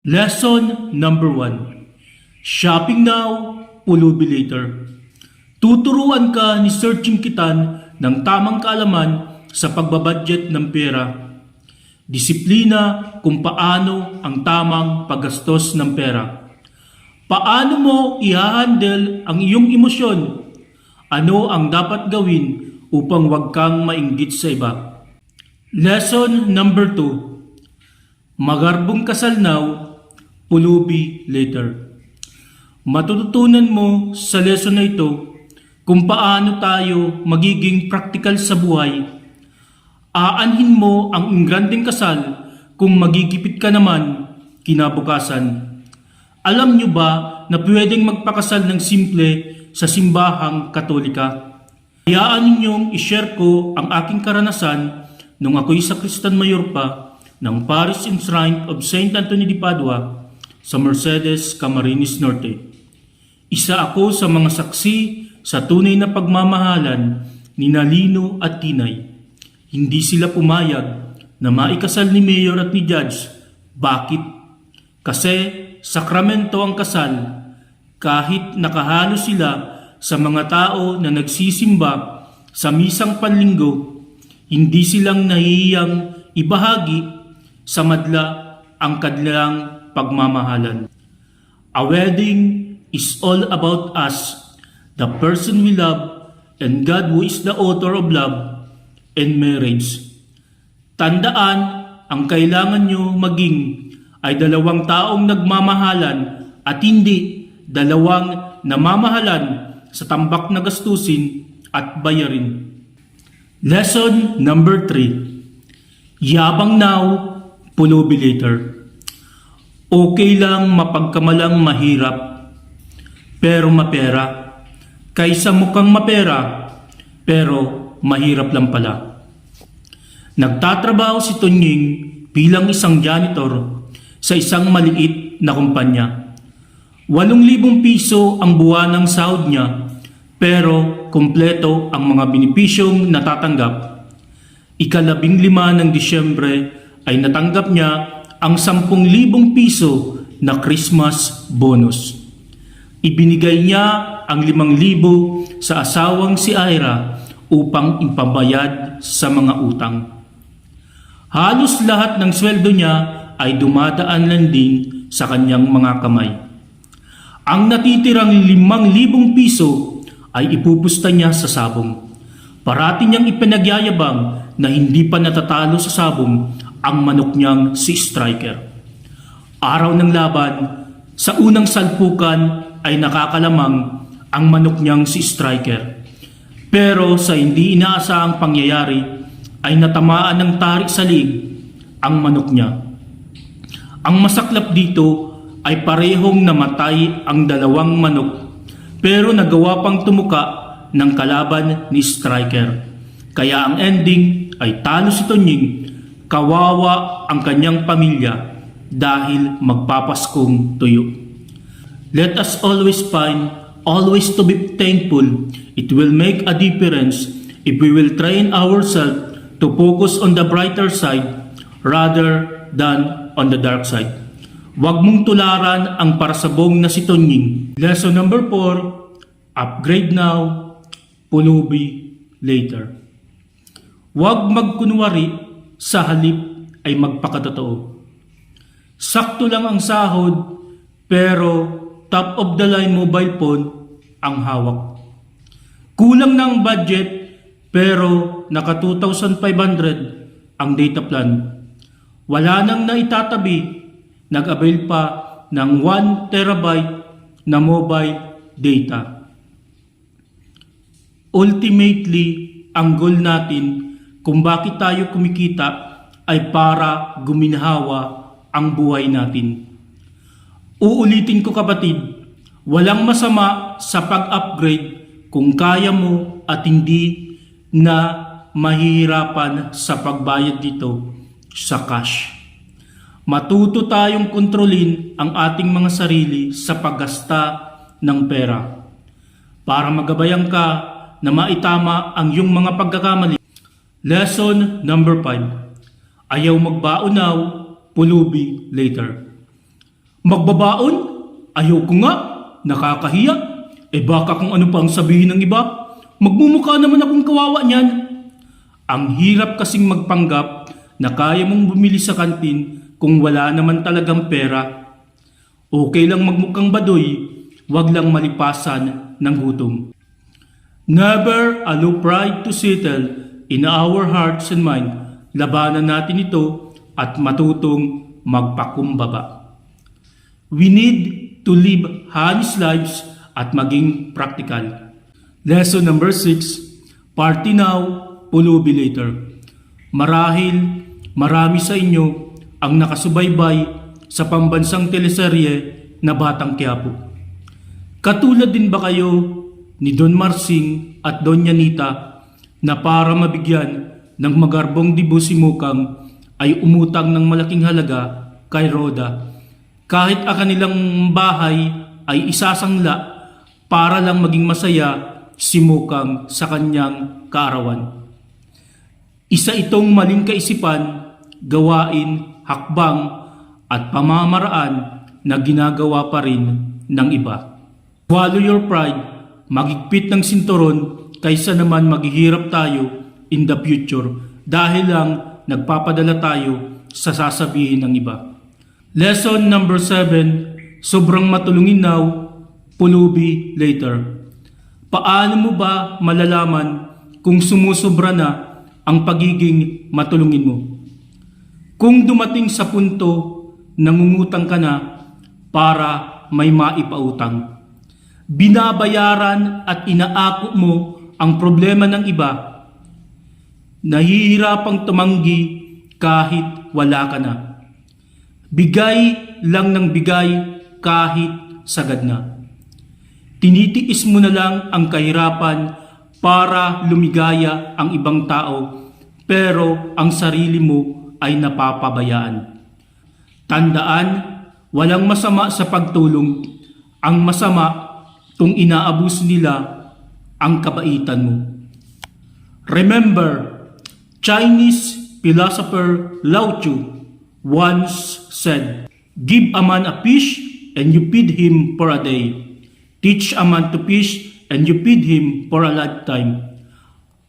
Lesson number 1. Shopping now, pulubi later. Tuturuan ka ni Sir Chinkitan ng tamang kaalaman sa pagbabudget ng pera. Disiplina kung paano ang tamang paggastos ng pera. Paano mo i-handle ang iyong emosyon? Ano ang dapat gawin upang wag kang mainggit sa iba? Lesson number 2. Magarbong kasal now, pulubi later. Matututunan mo sa lesson na ito kung paano tayo magiging practical sa buhay. Aanhin mo ang ingranding kasal kung magigipit ka naman kinabukasan. Alam nyo ba na pwedeng magpakasal ng simple sa simbahang katolika? Hayaan ninyong i-share ko ang aking karanasan nung ako'y sa Kristan Mayor pa ng Paris Enshrine of St. Anthony de Padua sa Mercedes, Camarines Norte. Isa ako sa mga saksi sa tunay na pagmamahalan ni Nalino at Tinay. Hindi sila pumayag na maikasal ni Mayor at ni Judge. Bakit? Kasi sakramento ang kasal kahit nakahalo sila sa mga tao na nagsisimba sa misang panlinggo, hindi silang nahihiyang ibahagi sa madla ang kanilang pagmamahalan. A wedding is all about us, the person we love, and God who is the author of love and marriage. Tandaan, ang kailangan nyo maging ay dalawang taong nagmamahalan at hindi dalawang namamahalan sa tambak na gastusin at bayarin. Lesson number 3. Yabang now, pulubi later. Okay lang mapagkamalang mahirap, pero mapera. Kaysa mukhang mapera, pero mahirap lang pala. Nagtatrabaho si Tonying bilang isang janitor sa isang maliit na kumpanya. 8,000 piso ang buwan ng sahod niya pero kompleto ang mga benepisyong natatanggap. Ikalabing lima ng Disyembre ay natanggap niya ang 10,000 piso na Christmas bonus. Ibinigay niya ang 5,000 sa asawang si Ira upang ipabayad sa mga utang. Halos lahat ng sweldo niya ay dumadaan lang din sa kanyang mga kamay. Ang natitirang 5,000 piso ay ipupusta niya sa sabong. Parati niyang ipinagyayabang na hindi pa natatalo sa sabong ang manok niyang si Striker. Araw ng laban, sa unang salpukan ay nakakalamang ang manok niyang si Striker. Pero sa hindi inaasahang pangyayari ay natamaan ng tarik sa lig ang manok niya. Ang masaklap dito ay parehong namatay ang dalawang manok pero nagawa pang tumuka ng kalaban ni Striker. Kaya ang ending ay talo si Tonying, kawawa ang kanyang pamilya dahil magpapaskong tuyo. Let us always find, always to be thankful. It will make a difference if we will train ourselves to focus on the brighter side rather than on the dark side. Huwag mong tularan ang parasabong na si Tonying. Lesson number 4, upgrade now, pulubi later. Huwag magkunwari sa halip ay magpakatotoo. Sakto lang ang sahod pero top of the line mobile phone ang hawak. Kulang na budget pero naka 2,500 ang data plan. Wala nang naitatabi, nag-avail pa ng 1 terabyte na mobile data. Ultimately, ang goal natin kung bakit tayo kumikita ay para guminhawa ang buhay natin. Uulitin ko kapatid, walang masama sa pag-upgrade kung kaya mo at hindi na mahihirapan sa pagbayad dito sa cash. Matuto tayong kontrolin ang ating mga sarili sa paggasta ng pera para magabayan ka na maitama ang iyong mga pagkakamali. Lesson number 5. Ayaw magbaunaw, pulubi later. Magbabaon? Ayaw ko nga. Nakakahiya. Eh baka kung ano pa ang sabihin ng iba, magmumukha naman akong kawawa niyan. Ang hirap kasing magpanggap na kaya mong bumili sa kantin kung wala naman talagang pera. Okay lang magmukhang badoy, wag lang malipasan ng gutom. Never allow pride to settle in our hearts and mind. Labanan natin ito at matutong magpakumbaba. We need to live honest lives at maging practical. Lesson number 6, Party now, pulubi later. Marahil marami sa inyo ang nakasubaybay sa pambansang teleserye na Batang Quiapo. Katulad din ba kayo ni Don Marsing at Don Yanita na para mabigyan ng magarbong dibo si Mukang ay umutang ng malaking halaga kay Roda kahit ang kanilang bahay ay isasangla para lang maging masaya si Mukang sa kanyang kaarawan. Isa itong maling kaisipan, gawain, hakbang at pamamaraan na ginagawa pa rin ng iba. Swallow your pride, magigpit ng sinturon kaysa naman maghihirap tayo in the future dahil lang nagpapadala tayo sa sasabihin ng iba. Lesson number 7, sobrang matulungin now, pulubi later. Paano mo ba malalaman kung sumusobra na ang pagiging matulungin mo? Kung dumating sa punto, nangungutang ka na para may maipautang. Binabayaran at inaako mo ang problema ng iba. Nahihirapang tumanggi kahit wala ka na. Bigay lang ng bigay kahit sagad na. Tinitiis mo na lang ang kahirapan para lumigaya ang ibang tao pero ang sarili mo ay napapabayaan. Tandaan, walang masama sa pagtulong. Ang masama, tung inaabus nila ang kabaitan mo. Remember, Chinese philosopher Lao Tzu once said, Give a man a fish and you feed him for a day. Teach a man to fish and you feed him for a lifetime.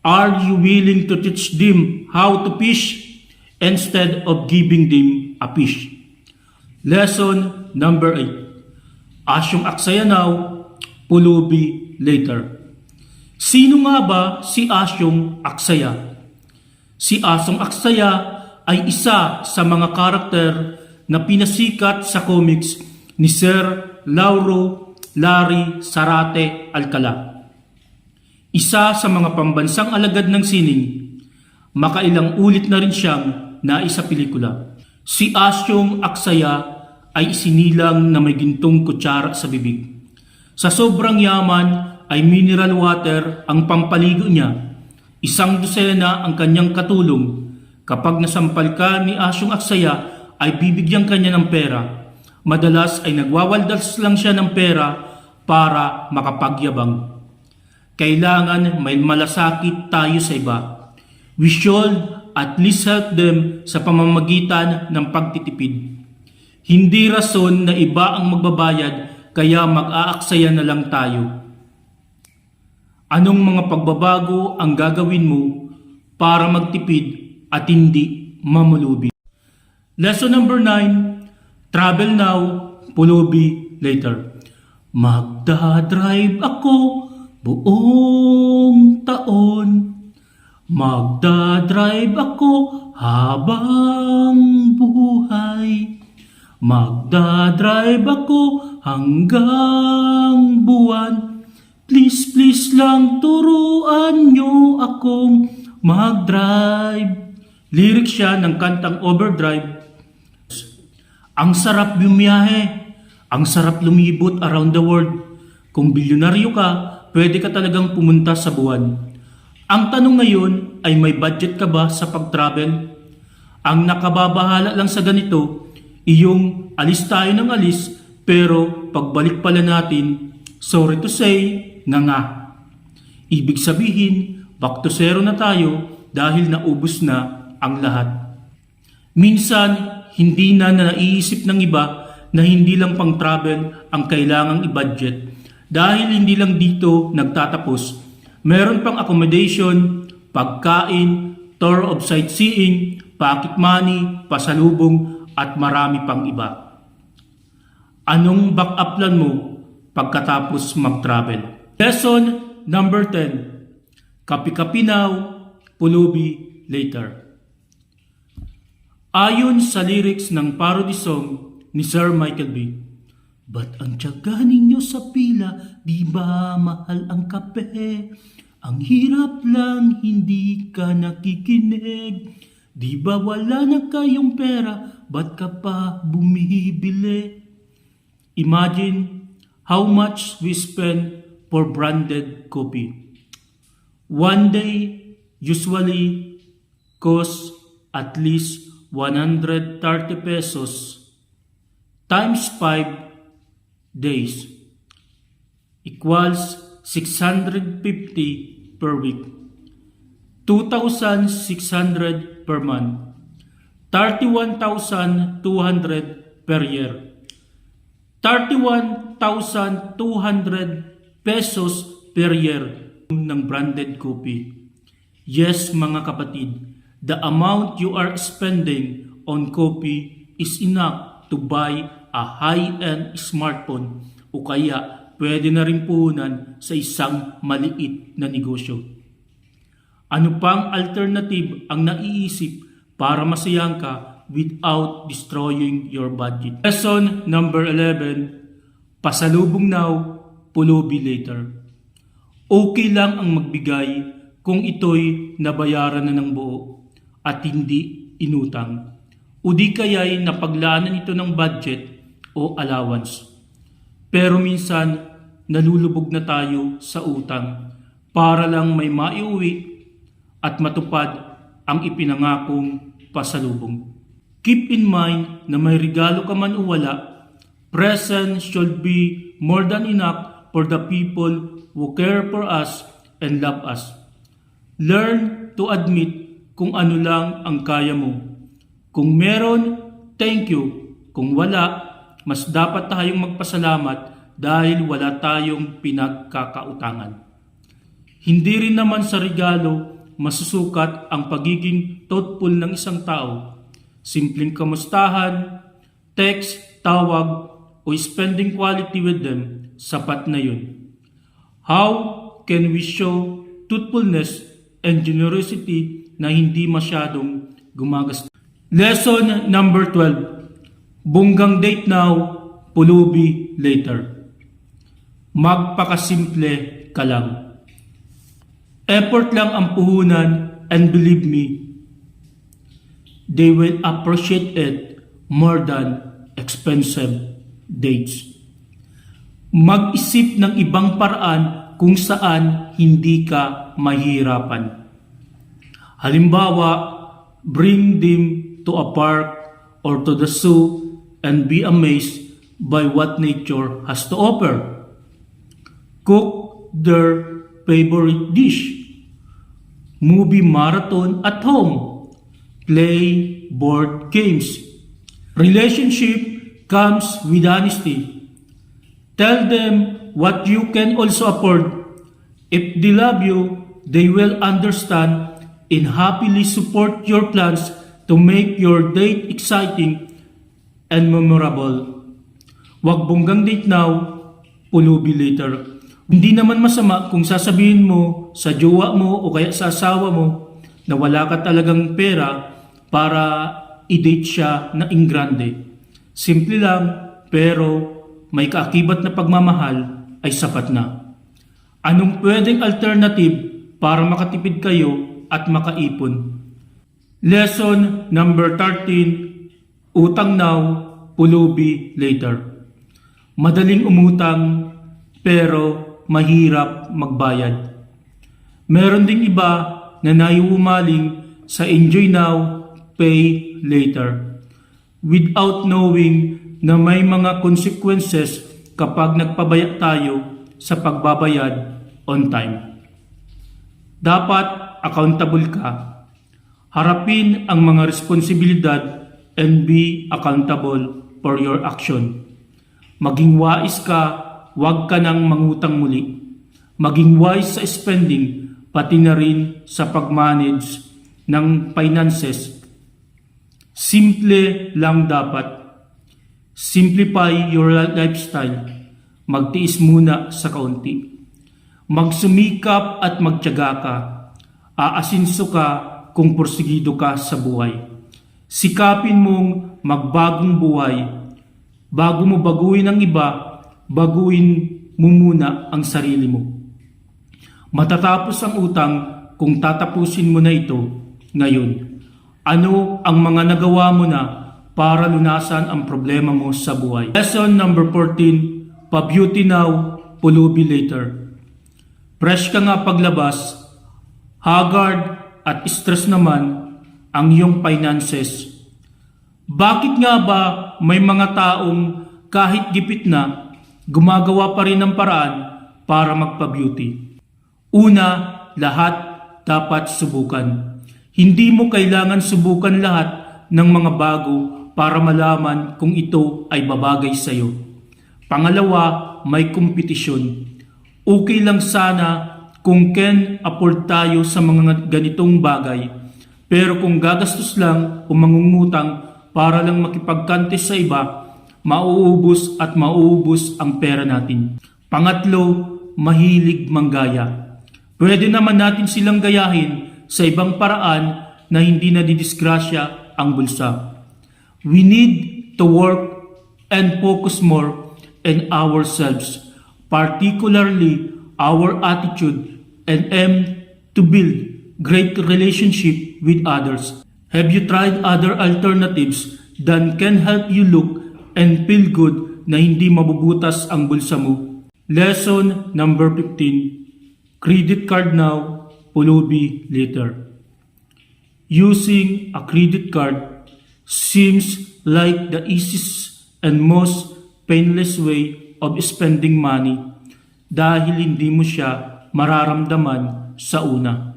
Are you willing to teach them how to fish instead of giving them a fish? Lesson number 8. Asyong aksaya pulubi later. Sino nga ba si Asyong Aksaya? Si Asong Aksaya ay isa sa mga karakter na pinasikat sa comics ni Sir Lauro Larry Sarate Alcala. Isa sa mga pambansang alagad ng sining, makailang ulit na rin siyang naisa pelikula. Si Asyong Aksaya ay isinilang na may gintong kutsara sa bibig. Sa sobrang yaman ay mineral water ang pampaligo niya. Isang dosena ang kanyang katulong. Kapag nasampal ka ni Asyong Aksaya ay bibigyan kanya ng pera. Madalas ay nagwawaldas lang siya ng pera para makapagyabang. Kailangan may malasakit tayo sa iba. We should at least help them sa pamamagitan ng pagtitipid. Hindi rason na iba ang magbabayad kaya mag-aaksaya na lang tayo. Anong mga pagbabago ang gagawin mo para magtipid at hindi mamulubi? Lesson number 9, Travel now, pulubi later. Magdadrive ako buong taon. Magdadrive ako habang buhay. Magdadrive ako hanggang buwan. Please, please lang turuan nyo akong mag-drive. Lyrics siya ng kantang Overdrive. Ang sarap bumiyahe. Ang sarap lumibot around the world. Kung bilyonaryo ka, pwede ka talagang pumunta sa buwan. Ang tanong ngayon ay may budget ka ba sa pag-travel? Ang nakababahala lang sa ganito, iyong alis tayo ng alis pero pagbalik pala natin, sorry to say, nga nga. Ibig sabihin, back to zero na tayo dahil naubos na ang lahat. Minsan, hindi na naiisip ng iba na hindi lang pang travel ang kailangang i-budget dahil hindi lang dito nagtatapos. Meron pang accommodation, pagkain, tour of sightseeing, pocket money, pasalubong at marami pang iba. Anong backup plan mo pagkatapos mag-travel? Lesson number 10. Kapi-kapi now, pulubi later. Ayon sa lyrics ng parody song ni Sir Michael B. Ba't ang tiyaga ninyo sa pila, di ba mahal ang kape? Ang hirap lang, hindi ka nakikinig. Di ba wala na kayong pera, ba't ka pa bumibili? Imagine how much we spend for branded coffee. One day usually costs at least 130 pesos times 5 days equals 650 per week. 2,600 per month. 31,200 per year. 31,200 pesos per year ng branded coffee. Yes, mga kapatid, the amount you are spending on coffee is enough to buy a high-end smartphone o kaya pwede na rin puhunan sa isang maliit na negosyo. Ano pang alternative ang naiisip para masayang ka without destroying your budget? Lesson number 11, pasalubong now, pulubi later. Okay lang ang magbigay kung ito'y nabayaran na ng buo at hindi inutang. O di kaya'y napaglaanan ito ng budget o allowance. Pero minsan, nalulubog na tayo sa utang para lang may maiuwi at matupad ang ipinangakong pasalubong. Keep in mind na may regalo ka man o wala, present should be more than enough for the people who care for us and love us. Learn to admit kung ano lang ang kaya mo. Kung meron, thank you. Kung wala, mas dapat tayong magpasalamat dahil wala tayong pinagkakautangan. Hindi rin naman sa regalo masusukat ang pagiging thoughtful ng isang tao. Simpleng kamustahan, text, tawag, o spending quality with them, sapat na yun. How can we show truthfulness and generosity na hindi masyadong gumagastos? Lesson number 12. Bunggang date now, pulubi later. Magpakasimple ka lang. Effort lang ang puhunan and believe me, they will appreciate it more than expensive dates. Mag-isip ng ibang paraan kung saan hindi ka mahirapan. Halimbawa, bring them to a park or to the zoo and be amazed by what nature has to offer. Cook their favorite dish. Movie marathon at home. Play board games. Relationship comes with honesty. Tell them what you can also afford. If they love you, they will understand and happily support your plans to make your date exciting and memorable. Huwag bonggang date now, pulubi later. Hindi naman masama kung sasabihin mo sa jowa mo o kaya sa asawa mo na wala ka talagang pera para i-date siya na ingrande. Simple lang, pero may kaakibat na pagmamahal ay sapat na. Anong pwedeng alternative para makatipid kayo at makaipon? Lesson number 13, Utang now, pulubi later. Madaling umutang, pero mahirap magbayad. Meron ding iba na naiumaling sa enjoy now, pay later. Without knowing na may mga consequences kapag nagpabaya tayo sa pagbabayad on time. Dapat accountable ka. Harapin ang mga responsibilidad and be accountable for your action. Maging wais ka, huwag ka nang mangutang muli. Maging wise sa spending, pati na rin sa pag-manage ng finances. Simple lang dapat. Simplify your lifestyle. Magtiis muna sa kaunti. Magsumikap at magtiyaga ka. Aasinso ka kung porsigido ka sa buhay. Sikapin mong magbagong buhay. Bago mo baguhin ang iba, baguhin mo muna ang sarili mo. Matatapos ang utang kung tatapusin mo na ito ngayon. Ano ang mga nagawa mo na para lunasan ang problema mo sa buhay? Lesson number 14, pa-beauty now, pulubi later. Fresh ka nga paglabas, haggard at stress naman ang iyong finances. Bakit nga ba may mga taong kahit gipit na, gumagawa pa rin ng paraan para magpa-beauty? Una, lahat dapat subukan. Hindi mo kailangan subukan lahat ng mga bago para malaman kung ito ay babagay sa iyo. Pangalawa, may kompetisyon. Okay lang sana kung can afford tayo sa mga ganitong bagay. Pero kung gagastos lang o mangungutang para lang makipagkante sa iba, mauubos at mauubos ang pera natin. Pangatlo, mahilig manggaya. Pwede naman natin silang gayahin sa ibang paraan na hindi nadidisgrasya ang bulsa. We need to work and focus more in ourselves, particularly our attitude and aim to build great relationship with others. Have you tried other alternatives that can help you look and feel good na hindi mabubutas ang bulsa mo? Lesson number 15 Credit card now, pulubi later. Using a credit card seems like the easiest and most painless way of spending money dahil hindi mo siya mararamdaman sa una.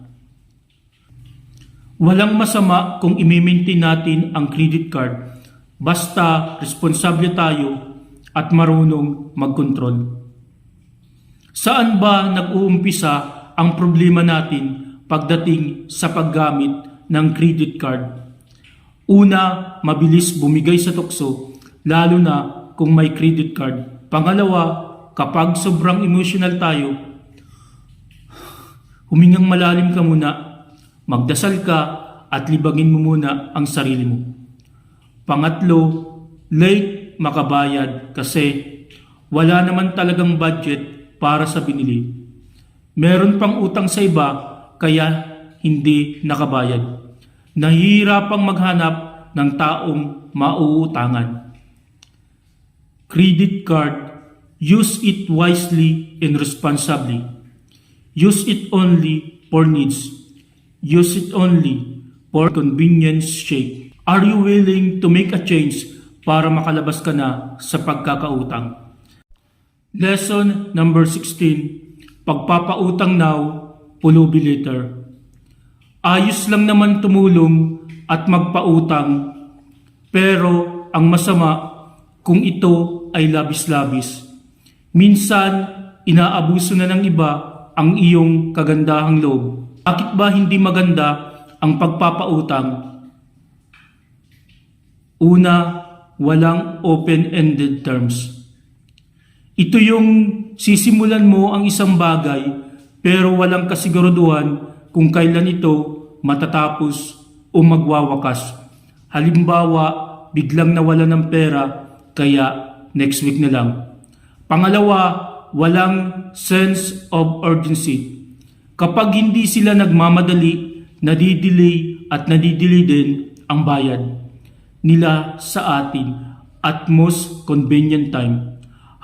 Walang masama kung imimintin natin ang credit card basta responsable tayo at marunong magkontrol. Saan ba nag-uumpisa ang problema natin pagdating sa paggamit ng credit card? Una, mabilis bumigay sa tukso, lalo na kung may credit card. Pangalawa, kapag sobrang emotional tayo, humingang malalim ka muna, magdasal ka at libagin mo muna ang sarili mo. Pangatlo, late makabayad kasi wala naman talagang budget para sa binili. Meron pang utang sa iba kaya hindi nakabayad. Nahihirapang maghanap ng taong mauutangan. Credit card, use it wisely and responsibly. Use it only for needs. Use it only for convenience sake. Are you willing to make a change para makalabas ka na sa pagkakautang? Lesson number 16, pagpapautang now, pulubi later. Ayos lang naman tumulong at magpautang, pero ang masama kung ito ay labis-labis. Minsan, inaabuso na ng iba ang iyong kagandahang loob. Bakit ba hindi maganda ang pagpapautang? Una, walang open-ended terms. Ito yung sisimulan mo ang isang bagay pero walang kasiguraduhan kung kailan ito matatapos o magwawakas. Halimbawa, biglang nawala ng pera kaya next week na lang. Pangalawa, walang sense of urgency. Kapag hindi sila nagmamadali, nadidelay at nadidelay din ang bayad nila sa atin at most convenient time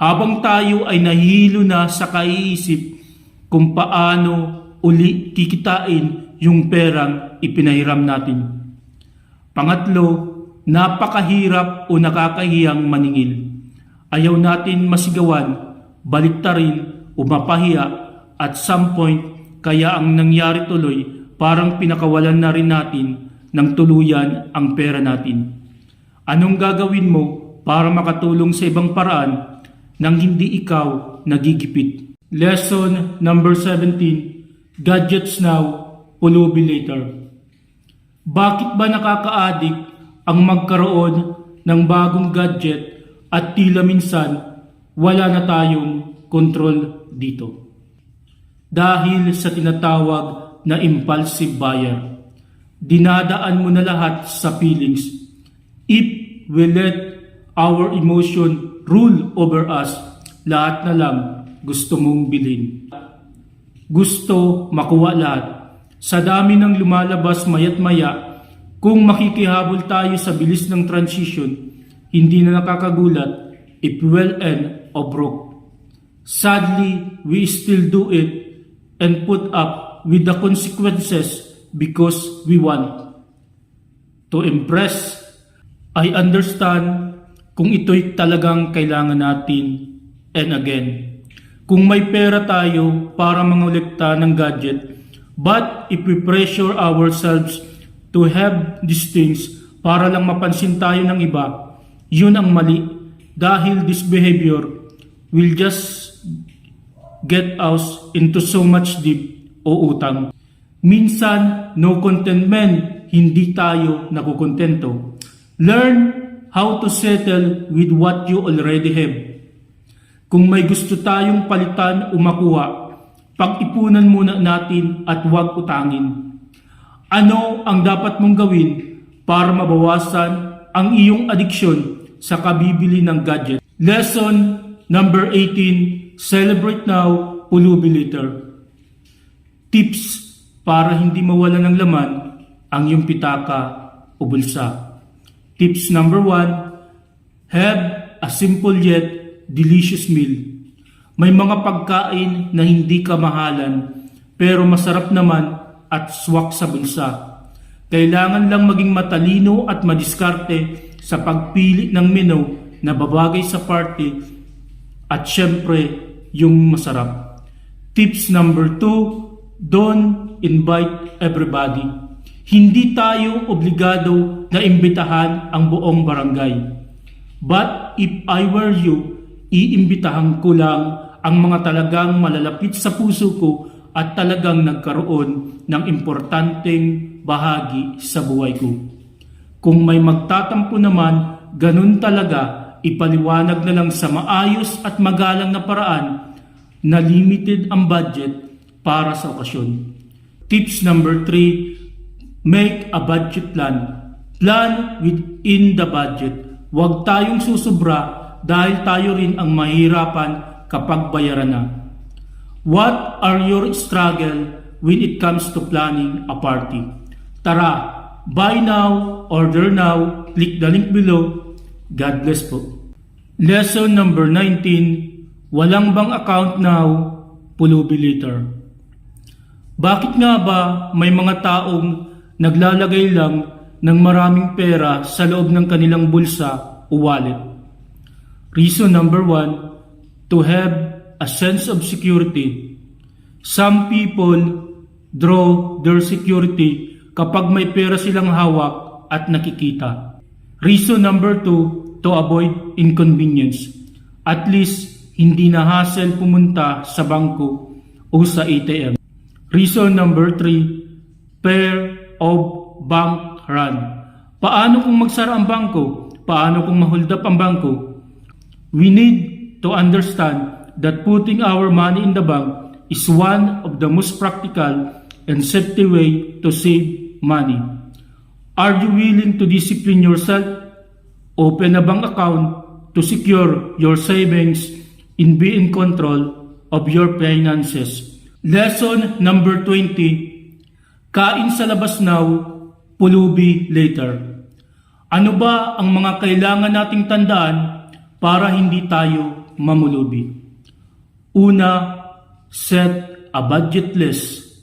habang tayo ay nahihilo na sa kaiisip kung paano uli kikitain yung perang ipinahiram natin. Pangatlo, napakahirap o nakakahiyang maningil. Ayaw natin masigawan, baliktarin o mapahiya at some point kaya ang nangyari tuloy parang pinakawalan na rin natin ng tuluyan ang pera natin. Anong gagawin mo para makatulong sa ibang paraan nang hindi ikaw nagigipit. Lesson number 17, Gadgets now, pulubi later. Bakit ba nakaka-addict ang magkaroon ng bagong gadget at tila minsan wala na tayong control dito? Dahil sa tinatawag na impulsive buyer, dinadaan mo na lahat sa feelings. If we let our emotion rule over us, lahat na lang gusto mong bilhin. Gusto makuha lahat. Sa dami ng lumalabas mayat maya, kung makikihabol tayo sa bilis ng transition, hindi na nakakagulat if well end o broke. Sadly, we still do it and put up with the consequences because we want to impress. I understand kung ito'y talagang kailangan natin and again. Kung may pera tayo para mangolekta ng gadget, but if we pressure ourselves to have these things para lang mapansin tayo ng iba, yun ang mali dahil this behavior will just get us into so much deep o utang. Minsan, no contentment, hindi tayo nakukontento. Learn how to settle with what you already have. Kung may gusto tayong palitan o makuha, pag-ipunan muna natin at huwag utangin. Ano ang dapat mong gawin para mabawasan ang iyong adiksyon sa kabibili ng gadget? Lesson number 18, Celebrate now, pulubi later. Tips para hindi mawala ng laman ang iyong pitaka o bulsa. Tips number 1, have a simple yet delicious meal. May mga pagkain na hindi kamahalan pero masarap naman at swak sa bulsa. Kailangan lang maging matalino at madiskarte sa pagpili ng menu na babagay sa party at syempre yung masarap. Tips number 2, don't invite everybody. Hindi tayo obligado na imbitahan ang buong barangay. But if I were you, iimbitahan ko lang ang mga talagang malalapit sa puso ko at talagang nagkaroon ng importanteng bahagi sa buhay ko. Kung may magtatampo naman, ganun talaga, ipaliwanag na lang sa maayos at magalang na paraan na limited ang budget para sa okasyon. Tips number 3, make a budget plan. Plan within the budget. Huwag tayong susubra dahil tayo rin ang mahirapan kapag bayaran na. What are your struggle when it comes to planning a party? Tara, buy now, order now, click the link below. God bless po. Lesson number 19, walang bang account now, pulubi later. Bakit nga ba may mga taong naglalagay lang ng maraming pera sa loob ng kanilang bulsa o wallet? Reason number one, to have a sense of security. Some people draw their security kapag may pera silang hawak at nakikita. Reason number two, to avoid inconvenience. At least, hindi na hassle pumunta sa bangko o sa ATM. Reason number three, pair of bank run. Paano kung magsara ang bangko? Paano kung mahold up ang bangko? We need to understand that putting our money in the bank is one of the most practical and safety way to save money. Are you willing to discipline yourself? Open a bank account to secure your savings and be in control of your finances. Lesson number 20. Kain sa labas now, pulubi later. Ano ba ang mga kailangan nating tandaan para hindi tayo mamulubi? Una, set a budget list.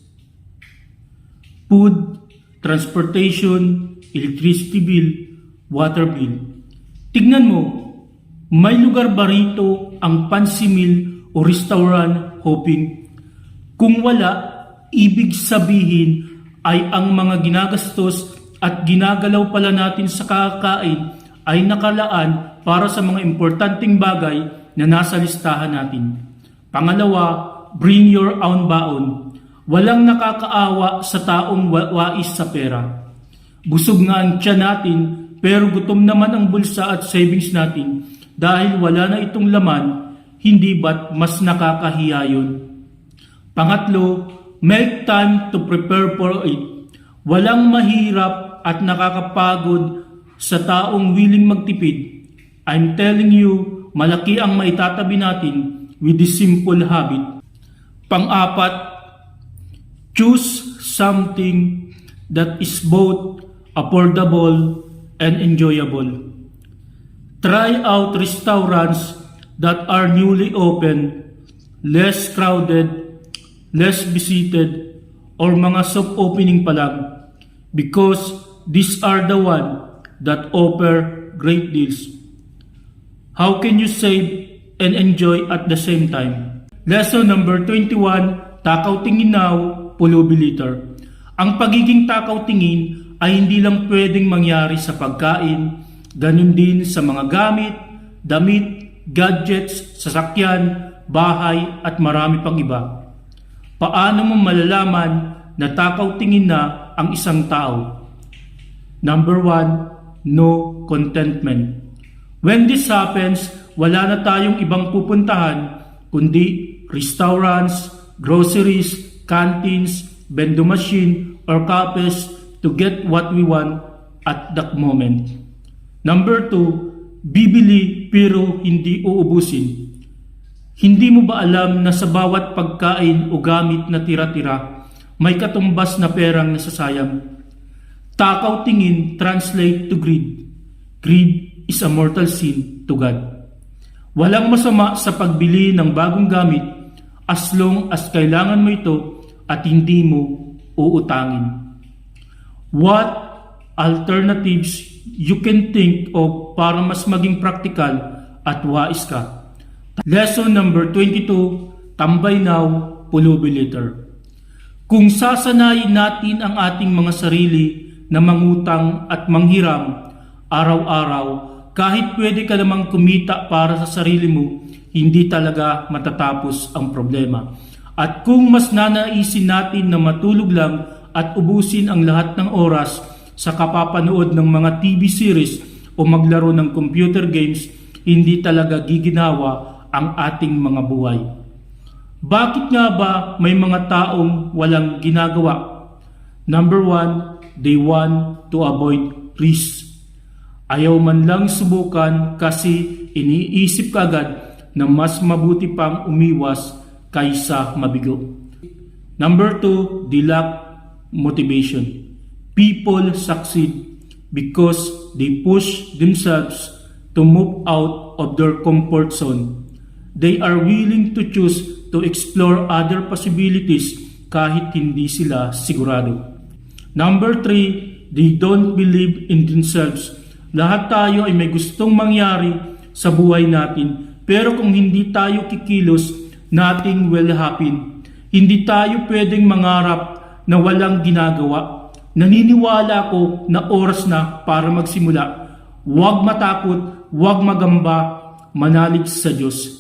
Food, transportation, electricity bill, water bill. Tignan mo, may lugar ba rito ang pansimil o restaurant hopping? Kung wala, ibig sabihin ay ang mga ginagastos at ginagalaw pala natin sa kakain ay nakalaan para sa mga importanteng bagay na nasa listahan natin. Pangalawa, bring your own baon. Walang nakakaawa sa taong wa- wais sa pera. Busog nga ang tiyan natin pero gutom naman ang bulsa at savings natin dahil wala na itong laman, hindi ba't mas nakakahiya yun? Pangatlo, make time to prepare for it. Walang mahirap at nakakapagod sa taong willing magtipid. I'm telling you, malaki ang maitatabi natin with this simple habit. Pang-apat, choose something that is both affordable and enjoyable. Try out restaurants that are newly open, less crowded, less visited, or mga soft opening pa lang because these are the one that offer great deals. How can you save and enjoy at the same time? Lesson number 21, Takaw Tingin Now, Pulubi Later. Ang pagiging takaw tingin ay hindi lang pwedeng mangyari sa pagkain, ganun din sa mga gamit, damit, gadgets, sasakyan, bahay at marami pang iba. Paano mo malalaman na takaw tingin na ang isang tao? Number one, no contentment. When this happens, wala na tayong ibang pupuntahan kundi restaurants, groceries, canteens, bendo machine, or cafes to get what we want at that moment. Number two, bibili pero hindi uubusin. Hindi mo ba alam na sa bawat pagkain o gamit na tira-tira, may katumbas na perang nasasayang? Takaw tingin translate to greed. Greed is a mortal sin to God. Walang masama sa pagbili ng bagong gamit as long as kailangan mo ito at hindi mo uutangin. What alternatives you can think of para mas maging praktikal at wais ka? Lesson number 22, Tambay Now, Pulubi Later. Kung sasanayin natin ang ating mga sarili na mangutang at manghiram araw-araw, kahit pwede ka namang kumita para sa sarili mo, hindi talaga matatapos ang problema. At kung mas nanaisin natin na matulog lang at ubusin ang lahat ng oras sa kapapanood ng mga TV series o maglaro ng computer games, hindi talaga giginawa ang ating mga buhay. Bakit nga ba may mga taong walang ginagawa? Number one, they want to avoid risk. Ayaw man lang subukan kasi iniisip kagad na mas mabuti pang umiwas kaysa mabigo. Number two, they lack motivation. People succeed because they push themselves to move out of their comfort zone. They are willing to choose to explore other possibilities kahit hindi sila sigurado. Number three, they don't believe in themselves. Lahat tayo ay may gustong mangyari sa buhay natin. Pero kung hindi tayo kikilos, nothing will happen. Hindi tayo pwedeng mangarap na walang ginagawa. Naniniwala ko na oras na para magsimula. Huwag matakot, huwag magamba, manalig sa Diyos.